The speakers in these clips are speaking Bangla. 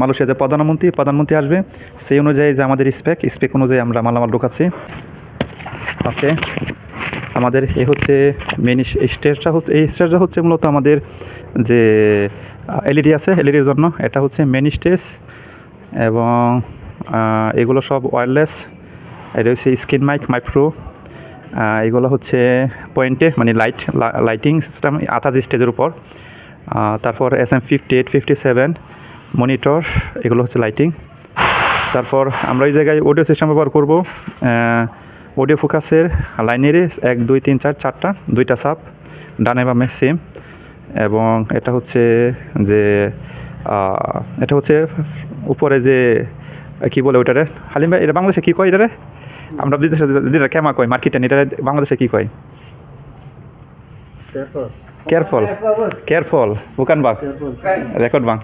মালয়েশিয়া যে প্রধানমন্ত্রী প্রধানমন্ত্রী আসবে। সেই অনুযায়ী যে আমাদের স্পেক স্পেক অনুযায়ী আমরা মালামাল ঢোকাচ্ছি। ওকে আমাদের এ হচ্ছে মেন স্টেজটা হচ্ছে এই স্টেজটা হচ্ছে মূলত আমাদের যে এলইডি আছে এলইডির জন্য। এটা হচ্ছে মেন স্টেজ এবং এগুলো সব ওয়্যারলেস এটা হচ্ছে স্ক্রিন মাইক মাইক্রো এগুলো হচ্ছে পয়েন্টে মানে লাইট লাইটিং সিস্টেম আঠাশ স্টেজের উপর। তারপর S M fifty eight fifty seven monitor এগুলো হচ্ছে লাইটিং। তারপর আমরা এই জায়গায় অডিও সিস্টেম ব্যবহার করব। অডিও ফোকাসের লাইনের এক দুই তিন চার চারটা দুইটা সাপ ডানে বামে সেম এবং এটা হচ্ছে যে এটা হচ্ছে উপরে যে কি বলে ওইটারে? হালিম ভাই এটা বাংলাদেশে কী কয় এটারে? আমরা বিদেশে যেটা ক্যামা কয় মার্কেটে এটা বাংলাদেশে কী কয়? কেয়ারফল কেয়ারফল বুকান বাগ রেকর্ড বাং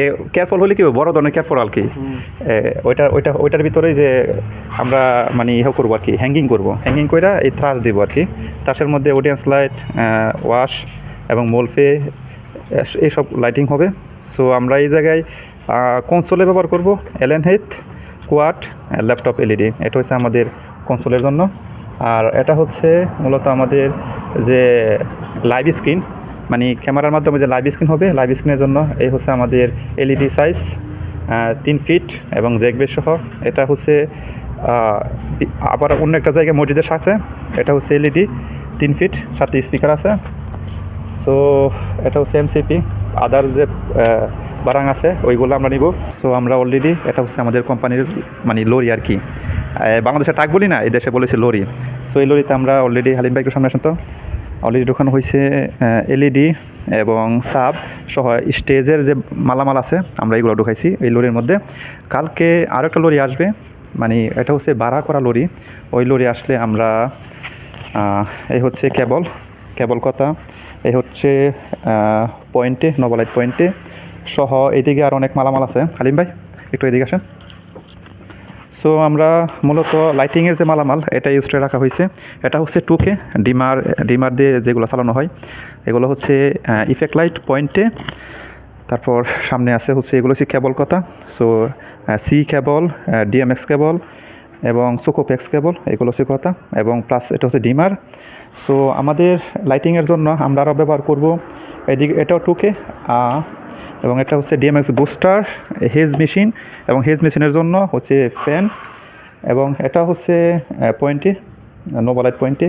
এ কেয়ারফল হলে কি হবে? বড় ধরনের কেয়ারফল আর কি ওইটা ওইটা ওইটার ভিতরে যে আমরা মানে ইয়ে করব আর কি হ্যাঙ্গিং করব। হ্যাঙ্গিং করে এই থ্রাস দেবো আর কি থ্রাসের মধ্যে অডিয়েন্স লাইট ওয়াশ এবং মোলফে এইসব লাইটিং হবে। সো আমরা এই জায়গায় কনসোলে ব্যবহার করব। এলএন হেথ কোয়াট ল্যাপটপ এলইডি এটা হচ্ছে আমাদের কনসোলের জন্য। আর এটা হচ্ছে মূলত আমাদের যে লাইভ স্ক্রিন মানে ক্যামেরার মাধ্যমে যে লাইভ স্ক্রিন হবে লাইভ স্ক্রিনের জন্য এই হচ্ছে আমাদের এলইডি সাইজ তিন ফিট এবং জেগবে সহ। এটা হচ্ছে আবার অন্য একটা জায়গায় মসজিদের সাথে এটা হচ্ছে এলইডি তিন ফিট সাথে স্পিকার আছে। সো এটা হচ্ছে এমসিপি আদার যে বারাং আছে, ওইগুলো আমরা নিব। সো আমরা অলরেডি এটা হচ্ছে আমাদের কোম্পানির মানে লরি আর কি। বাংলাদেশে ট্রাক বলি না, এই দেশে বলেছে লরি। সো এই লরিতে আমরা অলরেডি হালিম বাইকের সামনে আসেন তো। অলরেডি ঢোকানো হয়েছে এলইডি এবং সাব সহ স্টেজের যে মালামাল আছে, আমরা এগুলো ঢুকাইছি এই লরির মধ্যে। কালকে আরও একটা লরি আসবে মানে এটা হচ্ছে ভাড়া করা লরি। ওই লরি আসলে আমরা এই হচ্ছে কেবল কেবল কথা। এই হচ্ছে পয়েন্টে নবলাইট পয়েন্টে সহ এদিকে আর অনেক মালামাল আছে। হালিম ভাই, একটু এদিকে আসেন। সো আমরা মূলত লাইটিংয়ের যে মালামাল, এটা ইউজটা রাখা হয়েছে। এটা হচ্ছে টুকে ডিমার ডিমার দিয়ে যেগুলো চালানো হয়, এগুলো হচ্ছে ইফেক্ট লাইট পয়েন্টে তারপর সামনে আছে হচ্ছে, এগুলো হচ্ছে কেবল কথা। So C cable DMX cable এবং সোকোপেক্স কেবল এগুলো হচ্ছে কথা। এবং প্লাস এটা হচ্ছে ডিমার। সো আমাদের লাইটিংয়ের জন্য আমরা আরও ব্যবহার করব। এদিকে এটাও টুকে এবং এটা হচ্ছে ডিএমএক্স বুস্টার হেজ মেশিন এবং হেজ মেশিনের জন্য হচ্ছে ফ্যান এবং এটা হচ্ছে পয়েন্টে নোবালাইট পয়েন্টে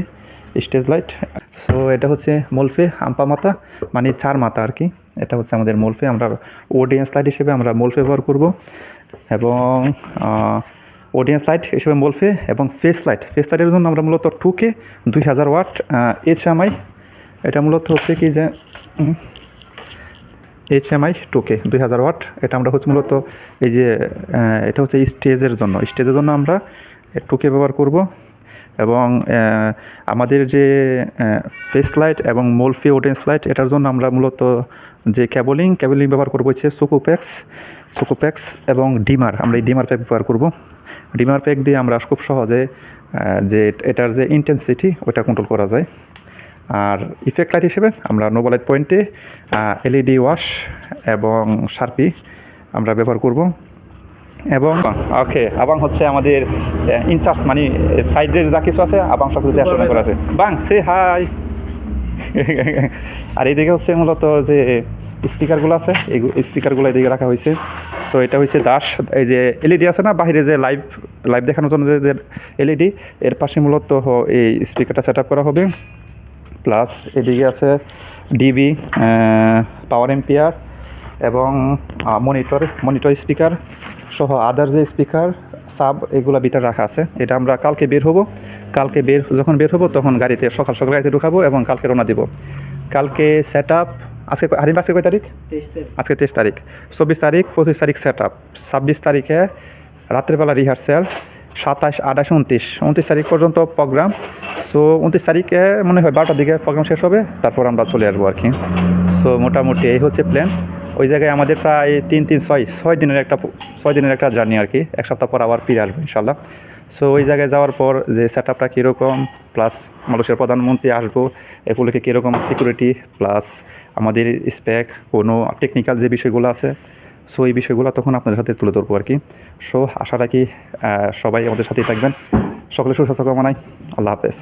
স্টেজ লাইট সো এটা হচ্ছে মলফে আম্পা মাথা মানে চার মাথা আর কি। এটা হচ্ছে আমাদের মলফে আমরা অডিয়েন্স লাইট হিসেবে আমরা মোলফে ব্যবহার করব। এবং অডিয়েন্স লাইট হিসেবে মলফে এবং ফেস লাইট ফেস লাইটের জন্য আমরা মূলত টুকে দুই হাজার ওয়াট এইচএমআই এটা মূলত হচ্ছে কি যে এইচএমআই টুকে দুই হাজার ওয়াট। এটা আমরা হচ্ছে মূলত এই যে এটা হচ্ছে স্টেজের জন্য। স্টেজের জন্য আমরা টুকে ব্যবহার করব এবং আমাদের যে ফেস লাইট এবং মোলফি ওডেন্স লাইট এটার জন্য আমরা মূলত যে ক্যাবলিং ক্যাবলিং ব্যবহার করব হচ্ছে সুকোপ্যাক্স সুকোপ্যাক্স এবং ডিমার আমরা এই ডিমার প্যাক ব্যবহার করব। ডিমার প্যাক দিয়ে আমরা খুব সহজে যে এটার যে ইন্টেন্সিটি ওটা কন্ট্রোল করা যায়। আর ইফেক্ট লাইট হিসেবে আমরা নোবালাইট পয়েন্টে এলইডি ওয়াশ এবং শার্পি আমরা ব্যবহার করব। এবং ওকে আবাং হচ্ছে আমাদের ইনচার্জ মানে সাইডের যা কিছু আছে আবাং সব কিছু দেখাশোনা করা আছে। বাং সে হাই আর এইদিকে হচ্ছে মূলত যে স্পিকারগুলো আছে, এই স্পিকারগুলো এদিকে রাখা হয়েছে। সো এটা হচ্ছে দাস এই যে এলইডি আছে না বাইরে যে লাইভ লাইভ দেখানোর জন্য যে এলইডি এর পাশে মূলত এই স্পিকারটা সেট করা হবে। প্লাস এদিকে আছে ডিবি পাওয়ার এম্পিয়ার এবং মনিটর মনিটর স্পিকার সহ আদার যে স্পিকার সাব এগুলো ভিতরে রাখা আছে। এটা আমরা কালকে বের হব। কালকে বের যখন বের হব তখন গাড়িতে সকাল সকাল গাড়িতে ঢুকাবো এবং কালকে রওনা দিব। কালকে সেট আপ আজকে হারিম আজকে কয় তারিখ? আজকে তেইশ তারিখ। চব্বিশ তারিখ পঁচিশ তারিখ সেট আপ ছাব্বিশ তারিখে রাত্রেবেলা রিহার্সেল সাতাশ, আঠাশ, উনত্রিশ। উনত্রিশ তারিখ পর্যন্ত প্রোগ্রাম সো উনত্রিশ তারিখে মনে হয় বারোটার দিকে প্রোগ্রাম শেষ হবে, তারপর আমরা চলে আসব আর কি। সো মোটামুটি এই হচ্ছে প্ল্যান ওই জায়গায় আমাদের প্রায় তিন তিন, ছয় ছয় দিনের একটা ছয় দিনের একটা জার্নি আর কি। এক সপ্তাহ পর আবার ফিরে আসব ইনশাল্লাহ সো ওই জায়গায় যাওয়ার পর যে সেট আপটা কীরকম প্লাস মালয়েশিয়ার প্রধানমন্ত্রী আসব এগুলোকে কীরকম সিকিউরিটি প্লাস আমাদের স্পেক কোনো টেকনিক্যাল যে বিষয়গুলো আছে সো এই বিষয়গুলো তখন আপনাদের সাথে তুলে ধরবো আর কি। সো আশা রাখি সবাই আমাদের সাথেই থাকবেন। সকলে সুস্বাস্থ্য কামনায় আল্লাহ হাফেজ।